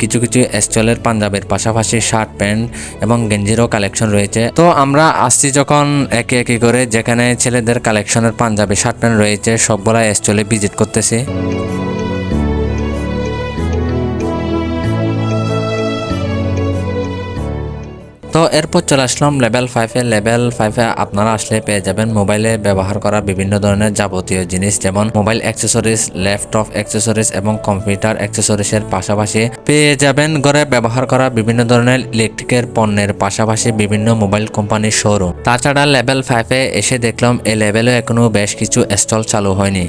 কিছু কিছু স্টলের পাঞ্জাবের পাশাপাশি শার্ট, প্যান্ট এবং গেঞ্জিরও কালেকশন রয়েছে। তো আমরা আসছি যখন একে একে করে, যেখানে ছেলেদের কালেকশনের পাঞ্জাবি, শার্ট, প্যান্ট রয়েছে সবগুলা স্টলে ভিজিট করতেছি। তো এরপর চলে আসলাম লেভেল ফাইভে লেভেল ফাইভে আপনারা আসলে পেয়ে যাবেন মোবাইলে ব্যবহার করা বিভিন্ন ধরনের যাবতীয় জিনিস, যেমন মোবাইল অ্যাক্সেসরিজ ল্যাপটপ অ্যাক্সেসরিজ এবং কম্পিউটার অ্যাক্সেসরিজের পাশাপাশি পেয়ে যাবেন ঘরে ব্যবহার করা বিভিন্ন ধরনের ইলেকট্রিকের পণ্যের পাশাপাশি বিভিন্ন মোবাইল কোম্পানির শোরুম তাছাড়া লেভেল ফাইভে এসে দেখলাম এই লেভেলে এখনও বেশ কিছু স্টল চালু হয়নি।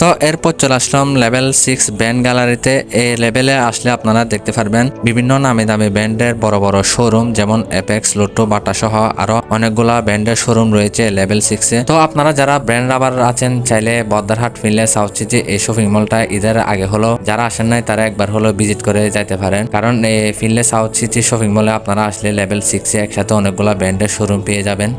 তো এরপর চলে আসলাম লেভেল সিক্স ব্যান্ড গ্যালারিতে এই লেভেলে আসলে আপনারা দেখতে পারবেন বিভিন্ন নামি দামি ব্যান্ডের বড় বড় শোরুম যেমন অ্যাপেক্স লোটো বাটা সহ আরও অনেকগুলা ব্যান্ডের শোরুম রয়েছে লেভেল সিক্সে তো আপনারা যারা ব্র্যান্ড রাবার আছেন, চাইলে বদ্দারহাট ফিনলে সাউথ সিটি এই শপিং মলটা ঈদের আগে হলো, যারা আসেন নাই তারা একবার হলো ভিজিট করে যাইতে পারেন। কারণ এই ফিনলে সাউথ সিটি শপিং মলে আপনারা আসলে লেভেল সিক্সে একসাথে অনেকগুলা ব্যান্ডের শোরুম পেয়ে যাবেন।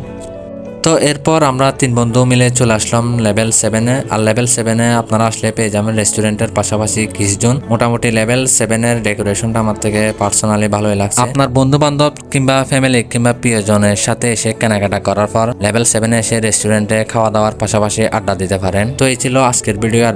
তো এরপর আমরা তিন বন্ধু মিলে চলে আসলাম লেভেল সেভেনে আর লেভেল সেভেনে আপনারা আসলে পেয়ে যাবেন রেস্টুরেন্টের পাশাপাশি কিসজন মোটামুটি লেভেল সেভেনের ডেকোরেশনটা আমার থেকে পার্সোনালি ভালোই লাগছে। আপনার বন্ধু বান্ধব কিংবা ফ্যামিলি কিংবা প্রিয়জনের সাথে এসে কেনাকাটা করার পর লেভেল সেভেনে এসে রেস্টুরেন্টে খাওয়া দাওয়ার পাশাপাশি আড্ডা দিতে পারেন। তো এই ছিল আজকের ভিডিও আর